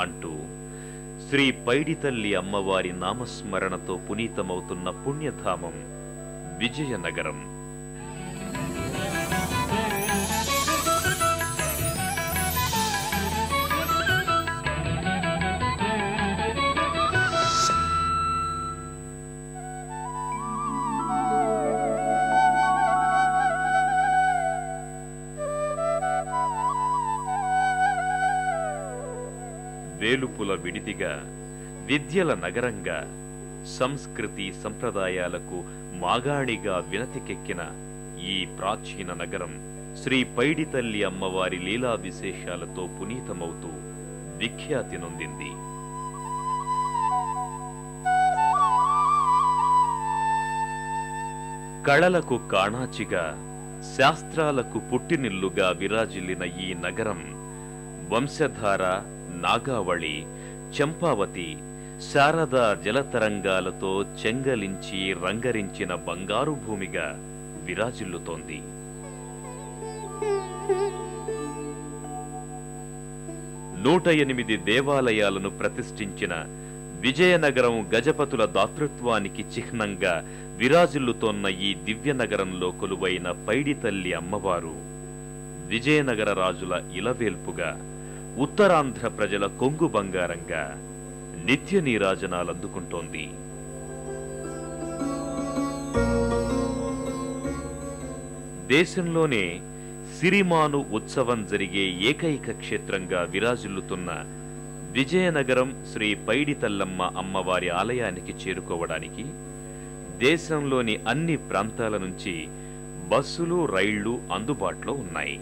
అంటూ శ్రీ పైడితల్లి అమ్మవారి నామస్మరణతో పునీతమవుతున్న పుణ్యధామం విజయనగరం. వేలుపుల విడిదిగా విద్యల నగరంగా సంస్కృతి సంప్రదాయాలకు మాగాణిగా వినతికెక్కిన ఈ ప్రాచీన నగరం శ్రీ పైడితల్లి అమ్మవారి లీలా విశేషాలతో పునీతమవుతూ విఖ్యాతి నొందింది. కళలకు కాణాచిగా శాస్త్రాలకు పుట్టినిల్లుగా విరాజిల్లిన ఈ నగరం వంశధార నాగావళి చంపావతి శారదా జలతరంగాలతో చెంగలించి రంగరించిన బంగారు భూమిగా విరాజిల్లుతోంది. నూట ఎనిమిది దేవాలయాలను ప్రతిష్ఠించిన విజయనగరం గజపతుల దాతృత్వానికి చిహ్నంగా విరాజిల్లుతోన్న ఈ దివ్యనగరంలో కొలువైన పైడితల్లి అమ్మవారు విజయనగర రాజుల ఇలవేల్పుగా ఉత్తరాంధ్ర ప్రజల కొంగు బంగారంగా నిత్య నీరాజనాలందుకుంటోంది. దేశంలోనే సిరిమాను ఉత్సవం జరిగే ఏకైక క్షేత్రంగా విరాజిల్లుతున్న విజయనగరం శ్రీ పైడితల్లమ్మ అమ్మవారి ఆలయానికి చేరుకోవడానికి దేశంలోని అన్ని ప్రాంతాల నుంచి బస్సులు రైళ్ళు అందుబాటులో ఉన్నాయి.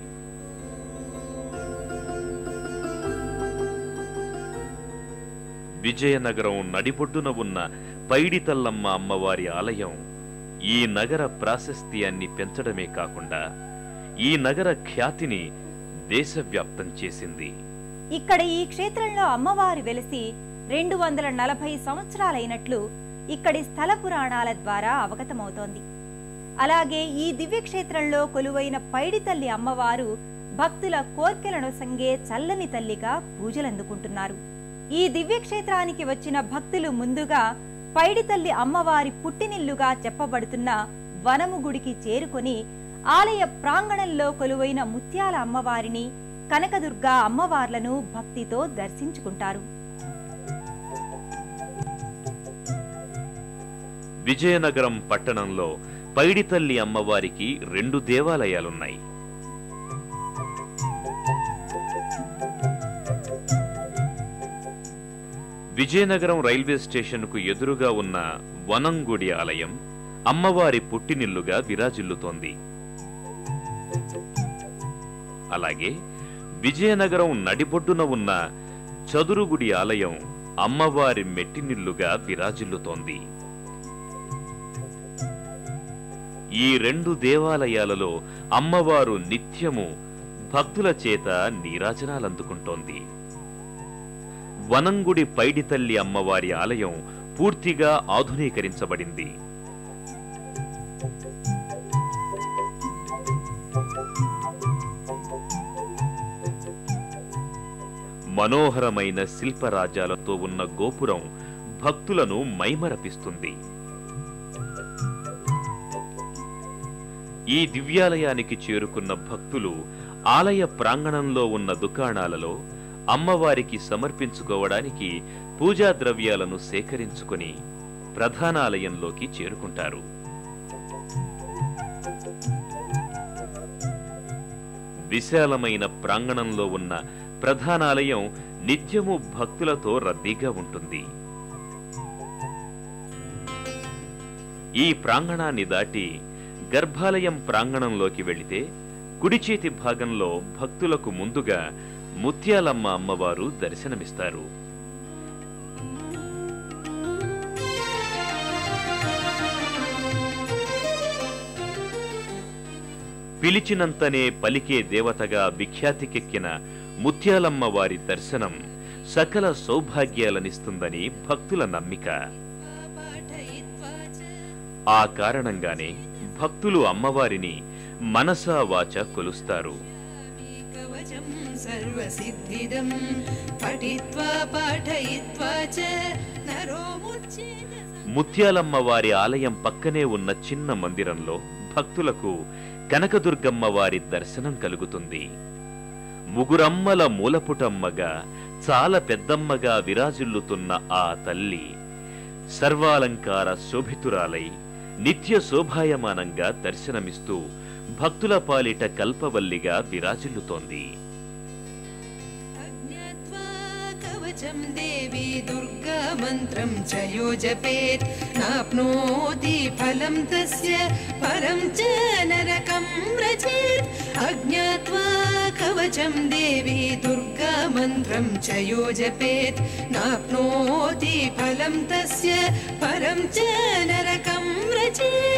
విజయనగరం నడిబొడ్డున ఉన్న పైడితల్లమ్మ అమ్మవారి ఆలయం ఈ నగర ప్రాశస్త్యాన్ని పెంచడమే కాకుండా ఈ నగర ఖ్యాతిని దేశవ్యాప్తం చేసింది. ఇక్కడ ఈ క్షేత్రంలో అమ్మవారు వెలిసి రెండు వందల నలభై సంవత్సరాలైనట్లు ఇక్కడి స్థల పురాణాల ద్వారా అవగతమవుతోంది. అలాగే ఈ దివ్య క్షేత్రంలో కొలువైన పైడితల్లి అమ్మవారు భక్తుల కోర్కెలను సంగే చల్లని తల్లిగా పూజలందుకుంటున్నారు. ఈ దివ్యక్షేత్రానికి వచ్చిన భక్తులు ముందుగా పైడితల్లి అమ్మవారి పుట్టినిల్లుగా చెప్పబడుతున్న వనము గుడికి చేరుకొని ఆలయ ప్రాంగణంలో కొలువైన ముత్యాల అమ్మవారిని కనకదుర్గ అమ్మవార్లను భక్తితో దర్శించుకుంటారు. విజయనగరం పట్టణంలో పైడితల్లి అమ్మవారికి రెండు దేవాలయాలున్నాయి. విజయనగరం రైల్వే స్టేషన్కు ఎదురుగా ఉన్న వనంగుడి ఆలయం అమ్మవారి పుట్టినిల్లుగా విరాజిల్లుతోంది. అలాగే విజయనగరం నడిబొడ్డున ఉన్న చదురుగుడి ఆలయం అమ్మవారి మెట్టినిల్లుగా విరాజిల్లుతోంది. ఈ రెండు దేవాలయాలలో అమ్మవారు నిత్యము భక్తుల చేత నీరాజనాలందుకుంటోంది. వనంగుడి పైడితల్లి అమ్మవారి ఆలయం పూర్తిగా ఆధునీకరించబడింది. మనోహరమైన శిల్పరాజాలతో ఉన్న గోపురం భక్తులను మైమరపిస్తుంది. ఈ దివ్యాలయానికి చేరుకున్న భక్తులు ఆలయ ప్రాంగణంలో ఉన్న దుకాణాలలో అమ్మవారికి సమర్పించుకోవడానికి పూజా ద్రవ్యాలను సేకరించుకొని ప్రధానాలయంలోకి చేరుకుంటారు. విశాలమైన ప్రాంగణంలో ఉన్న ప్రధానాలయం నిత్యము భక్తులతో రద్దీగా ఉంటుంది. ఈ ప్రాంగణాన్ని దాటి గర్భాలయం ప్రాంగణంలోకి వెళితే కుడి చేతి భాగంలో భక్తులకు ముందుగా ముత్యాలమ్మ అమ్మవారు దర్శనమిస్తారు. పిలిచినంతనే పలికే దేవతగా విఖ్యాతికెక్కిన ముత్యాలమ్మ వారి దర్శనం సకల సౌభాగ్యాలనిస్తుందని భక్తుల నమ్మిక. ఆ కారణంగానే భక్తులు అమ్మవారిని మనసా వాచ కొలుస్తారు. सर्वसिद्धिदं पठित्वा पाठयित्वा च नरो मुच्येत ముత్యాలమ్మ వారి ఆలయం పక్కనే ఉన్న చిన్న మందిరంలో భక్తులకు కనకదుర్గమ్మ వారి దర్శనం కలుగుతుంది ముగురమ్మల మూలపుటమ్మగా చాలా పెద్దమ్మగా విరాజిల్లుతున్న ఆ తల్లి సర్వాలంకార శోభితురాలై నిత్య శోభాయమానంగా దర్శనమిస్తూ భక్తుల పాలిట కల్పవల్లిగా విరాజిల్లుతోంది देवी दुर्गा मन्त्रं च यो जपेत् नाप्नोति फलं तस्य परं च नरकं व्रजेत् अज्ञात्वा कवचं देवी दुर्गा मन्त्रं च यो जपेत् नाप्नोति फलं तस्य परं च नरकं व्रजेत्